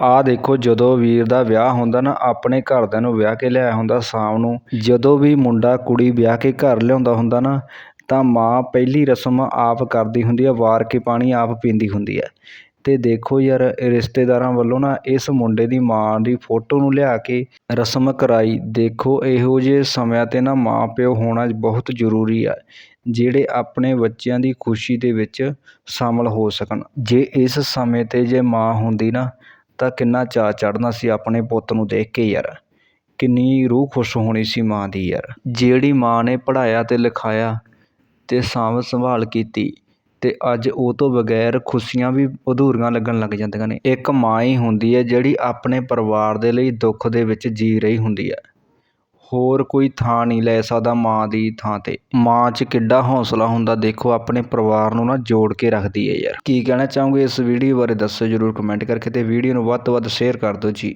ਆਹ ਦੇਖੋ, ਜਦੋਂ ਵੀਰ ਦਾ ਵਿਆਹ ਹੁੰਦਾ ਨਾ, ਆਪਣੇ ਘਰਦਿਆਂ ਨੂੰ ਵਿਆਹ ਕੇ ਲਿਆਇਆ ਹੁੰਦਾ ਸ਼ਾਮ ਨੂੰ। ਜਦੋਂ ਵੀ ਮੁੰਡਾ ਕੁੜੀ ਵਿਆਹ ਕੇ ਘਰ ਲਿਆਉਂਦਾ ਹੁੰਦਾ ਨਾ, ਤਾਂ ਮਾਂ ਪਹਿਲੀ ਰਸਮ ਆਪ ਕਰਦੀ ਹੁੰਦੀ ਆ, ਵਾਰ ਕੇ ਪਾਣੀ ਆਪ ਪੀਂਦੀ ਹੁੰਦੀ ਹੈ ਅਤੇ ਦੇਖੋ ਯਾਰ, ਰਿਸ਼ਤੇਦਾਰਾਂ ਵੱਲੋਂ ਨਾ ਇਸ ਮੁੰਡੇ ਦੀ ਮਾਂ ਦੀ ਫੋਟੋ ਨੂੰ ਲਿਆ ਕੇ ਰਸਮ ਕਰਾਈ। ਦੇਖੋ, ਇਹੋ ਜਿਹੇ ਸਮਿਆਂ 'ਤੇ ਨਾ ਮਾਂ ਪਿਓ ਹੋਣਾ ਬਹੁਤ ਜ਼ਰੂਰੀ ਆ, ਜਿਹੜੇ ਆਪਣੇ ਬੱਚਿਆਂ ਦੀ ਖੁਸ਼ੀ ਦੇ ਵਿੱਚ ਸ਼ਾਮਲ ਹੋ ਸਕਣ। ਜੇ ਇਸ ਸਮੇਂ 'ਤੇ ਜੇ ਮਾਂ ਹੁੰਦੀ ਨਾ ਤਾਂ ਕਿੰਨਾ ਚਾਅ ਚੜ੍ਹਨਾ ਸੀ ਆਪਣੇ ਪੁੱਤ ਨੂੰ ਦੇਖ ਕੇ ਯਾਰ। ਕਿੰਨੀ ਰੂਹ ਖੁਸ਼ ਹੋਣੀ ਸੀ ਮਾਂ ਦੀ ਯਾਰ। ਜਿਹੜੀ ਮਾਂ ਨੇ ਪੜ੍ਹਾਇਆ ਅਤੇ ਲਿਖਾਇਆ ਅਤੇ ਸਾਂਭ ਸੰਭਾਲ ਕੀਤੀ ਅਤੇ ਅੱਜ ਉਹ ਤੋਂ ਬਗੈਰ ਖੁਸ਼ੀਆਂ ਵੀ ਅਧੂਰੀਆਂ ਲੱਗਣ ਲੱਗ ਜਾਂਦੀਆਂ ਨੇ। ਇੱਕ ਮਾਂ ਹੀ ਹੁੰਦੀ ਹੈ ਜਿਹੜੀ ਆਪਣੇ ਪਰਿਵਾਰ ਦੇ ਲਈ ਦੁੱਖ ਦੇ ਵਿੱਚ ਜੀ ਰਹੀ ਹੁੰਦੀ ਹੈ। ਹੋਰ ਕੋਈ ਥਾਂ ਨਹੀਂ ਲੈ ਸਕਦਾ ਮਾਂ ਦੀ ਥਾਂ ਤੇ। ਮਾਂ 'ਚ ਕਿੱਡਾ ਹੌਂਸਲਾ ਹੁੰਦਾ ਦੇਖੋ, ਆਪਣੇ ਪਰਿਵਾਰ ਨੂੰ ਨਾ ਜੋੜ ਕੇ ਰੱਖਦੀ ਹੈ ਯਾਰ। ਕੀ ਕਹਿਣਾ ਚਾਹੋਗੇ ਇਸ ਵੀਡੀਓ ਬਾਰੇ ਦੱਸੋ ਜਰੂਰ ਕਮੈਂਟ ਕਰਕੇ ਅਤੇ ਵੀਡੀਓ ਨੂੰ ਵੱਧ ਤੋਂ ਵੱਧ ਸ਼ੇਅਰ ਕਰ ਦਿਓ ਜੀ।